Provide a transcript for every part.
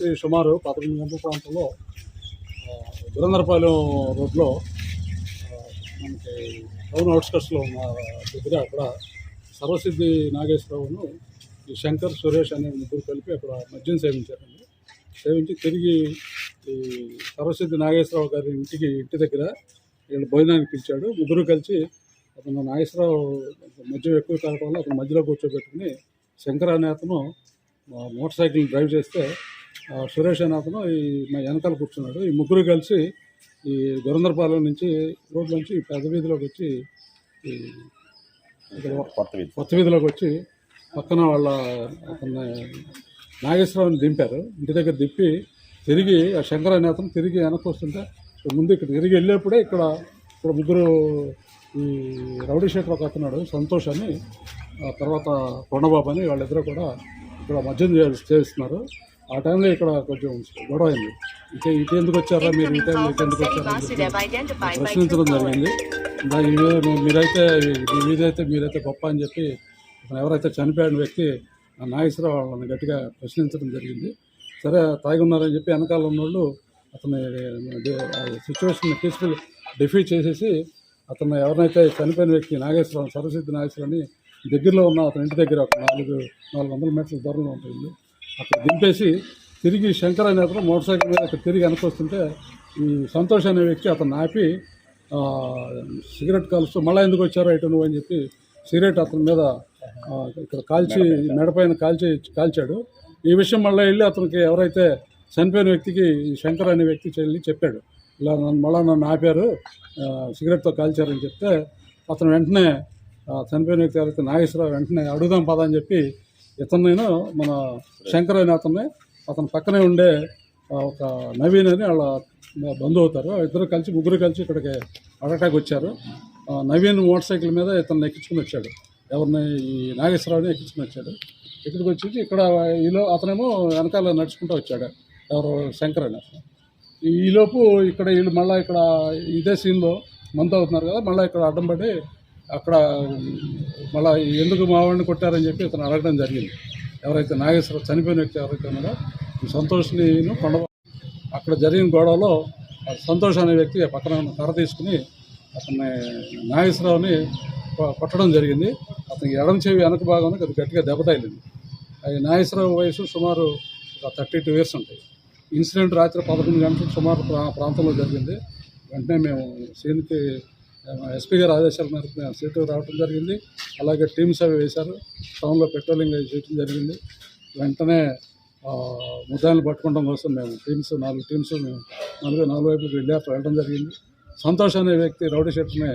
రాత్రి సుమారు పదకొండు గంటల ప్రాంతంలో ఆ, రోడ్లో మనకి టౌన్ అవుట్స్కట్స్లో ఉన్న దగ్గర అక్కడ సర్వసిద్ధి నాగేశ్వరరావును ఈ శంకర్ సురేష్ అనే ముగ్గురు కలిపి అక్కడ మద్యం సేవించారండి సేవించి తిరిగి ఈ సర్వసిద్ధి నాగేశ్వరరావు గారి ఇంటికి ఇంటి దగ్గర వీళ్ళు భోజనానికి పిలిచాడు. ముగ్గురు కలిసి అతను నాగేశ్వరరావు మద్యం ఎక్కువ తాగడం వల్ల అతను మధ్యలో కూర్చోబెట్టుకుని శంకర్ అనే అతను మోటార్ సైకిల్ డ్రైవ్ చేస్తే సురేష్ అనే అతను ఈ మా వెనకాల కూర్చున్నాడు. ఈ ముగ్గురు కలిసి ఈ గురందరపాలెం నుంచి రోడ్ నుంచి పెద్ద వీధిలోకి వచ్చి ఈ కొత్త వీధి. కొత్త వీధిలోకి వచ్చి పక్కన వాళ్ళ అతన్ని నాగేశ్వరరావుని దింపారు. ఇంటి దగ్గర దిప్పి తిరిగి ఆ శంకర్ అనే అతను తిరిగి వెనక్కి వస్తుంటే ముందు ఇక్కడ తిరిగి వెళ్ళేప్పుడే ఇక్కడ ఇక్కడ ముగ్గురు ఈ రౌడీ షీటర్ ఒక అతన్నాడు సంతోష్ అని. ఆ తర్వాత కొండబాబు అని వాళ్ళిద్దరూ కూడా ఇక్కడ మద్యం చేస్తున్నారు. ఆ టైంలో ఇక్కడ కొంచెం గొడవ అయింది ఇటే ఇటు ఎందుకు వచ్చారా మీరు ఈ టైంలో ఇటు ఎందుకు వచ్చారా ప్రశ్నించడం. జరిగింది. దాని మీరైతే మీదైతే మీరైతే గొప్ప అని చెప్పి అతను ఎవరైతే చనిపోయిన వ్యక్తి ఆ నాగేశ్వరరావు వాళ్ళని గట్టిగా ప్రశ్నించడం జరిగింది. సరే తాగి ఉన్నారని చెప్పి వెనకాల ఉన్నోళ్ళు అతని సిచ్యువేషన్ పీస్ఫుల్ డిఫీట్ చేసేసి అతను ఎవరినైతే చనిపోయిన వ్యక్తి నాగేశ్వరరావు సరస్వతి నాగేశ్వరని దగ్గరలో ఉన్న అతని ఇంటి దగ్గర ఒక నాలుగు నాలుగు వందల మీటర్ల దూరంలో ఉంటుంది. అక్కడ దింపేసి తిరిగి శంకర్ అనే అతను మోటార్ సైకిల్ మీద అక్కడ తిరిగి అనుకొస్తుంటే ఈ సంతోష్ అనే వ్యక్తి అతను ఆపి సిగరెట్ కాలుస్తూ మళ్ళీ ఎందుకు వచ్చారో ఇటు నువ్వు అని చెప్పి సిగరెట్ అతని మీద ఇక్కడ కాల్చి మెడపైన కాల్చి కాల్చాడు. ఈ విషయం మళ్ళీ వెళ్ళి అతనికి ఎవరైతే చనిపోయిన వ్యక్తికి శంకర్ అనే వ్యక్తి చెల్లి చెప్పాడు. ఇలా నన్ను మళ్ళీ నన్ను ఆపారు సిగరెట్తో కాల్చారని చెప్తే అతను వెంటనే చనిపోయిన వ్యక్తి ఎవరైతే నాగేశ్వరరావు వెంటనే అడుగుదాం పదా అని చెప్పి ఇతన్నైనా మన శంకర్ అనే అతన్ని అతని పక్కనే ఉండే ఒక నవీన్ అని వాళ్ళ బంధువు అవుతారు ఇద్దరు కలిసి ముగ్గురు కలిసి ఇక్కడికి అటాక్ వచ్చారు. ఆ, నవీన్ మోటార్ సైకిల్ మీద ఇతను ఎక్కించుకుని వచ్చాడు. ఎవరిని ఈ నాగేశ్వరరావుని ఎక్కించుకుని వచ్చాడు. ఇక్కడికి వచ్చి ఇక్కడ ఈలో అతనేమో వెనకాల నడుచుకుంటూ వచ్చాడు ఎవరు శంకర్ అని ఈలోపు ఇక్కడ వీళ్ళు మళ్ళీ ఇక్కడ ఇదే సీన్లో మందు అవుతున్నారు కదా మళ్ళీ ఇక్కడ అడ్డం పడి అక్కడ మళ్ళీ ఎందుకు మా వాడిని కొట్టారని చెప్పి ఇతను అడగడం జరిగింది. ఎవరైతే నాగేశ్వర చనిపోయిన వ్యక్తి ఎవరైతే ఉన్నారో సంతోష్ని కొండ అక్కడ జరిగిన గొడవలో సంతోష్ అనే వ్యక్తి పక్కన ఉన్న కర్ర తీసుకుని అతన్ని నాగేశ్వరరావుని కొట్టడం జరిగింది. అతనికి ఎడమ చెవి వెనక భాగంలో అది గట్టిగా దెబ్బతగిలింది అది నాగేశ్వరరావు వయసు సుమారు ఒక థర్టీ టూ ఇయర్స్ ఉంటాయి. ఇన్సిడెంట్ రాత్రి పదకొండు గంటలకు సుమారు ప్రా ప్రాంతంలో జరిగింది. వెంటనే మేము సీన్కి ఎస్పీ గారి ఆదేశాల మేరకు మేము సీటు రావడం జరిగింది. అలాగే టీమ్స్ అవి వేశారు. టౌన్లో పెట్రోలింగ్ అవి చేయడం జరిగింది. వెంటనే ముద్దాయిలు పట్టుకోవడం కోసం మేము టీమ్స్ నాలుగు టీమ్స్ మేము నాలుగు నాలుగు వైపుకి వెళ్ళి వెళ్ళడం జరిగింది. సంతోష్ అనే వ్యక్తి రౌడీ షెట్ని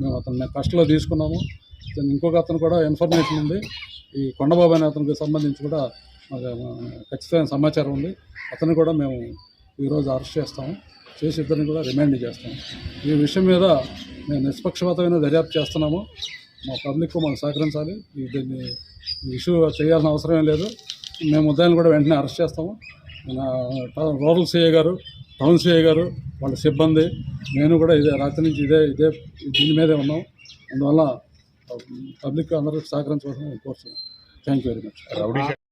మేము అతన్ని కష్టలో తీసుకున్నాము. ఇంకొక అతను కూడా ఇన్ఫర్మేషన్ ఉంది. ఈ కొండబాబు అనే అతనికి సంబంధించి కూడా మాకు ఖచ్చితమైన సమాచారం ఉంది. అతను కూడా మేము ఈరోజు అరెస్ట్ చేస్తాము. చేసి ఇద్దరిని కూడా రిమాండ్ చేస్తాము ఈ విషయం మీద మేము నిష్పక్షపాతమైన దర్యాప్తు చేస్తున్నాము. మా పబ్లిక్ మాకు సహకరించాలి. దీన్ని ఇష్యూ చేయాల్సిన అవసరం లేదు. మేము ముద్దాయిని కూడా వెంటనే అరెస్ట్ చేస్తాము. రూరల్ సిఐ గారు టౌన్ సిఐ గారు వాళ్ళ సిబ్బంది నేను కూడా ఇదే రాత్రి నుంచి ఇదే ఇదే దీని మీదే ఉన్నాం. అందువల్ల పబ్లిక్ అందరూ సహకరించవలసిన కోరుతున్నాం. Thank you very much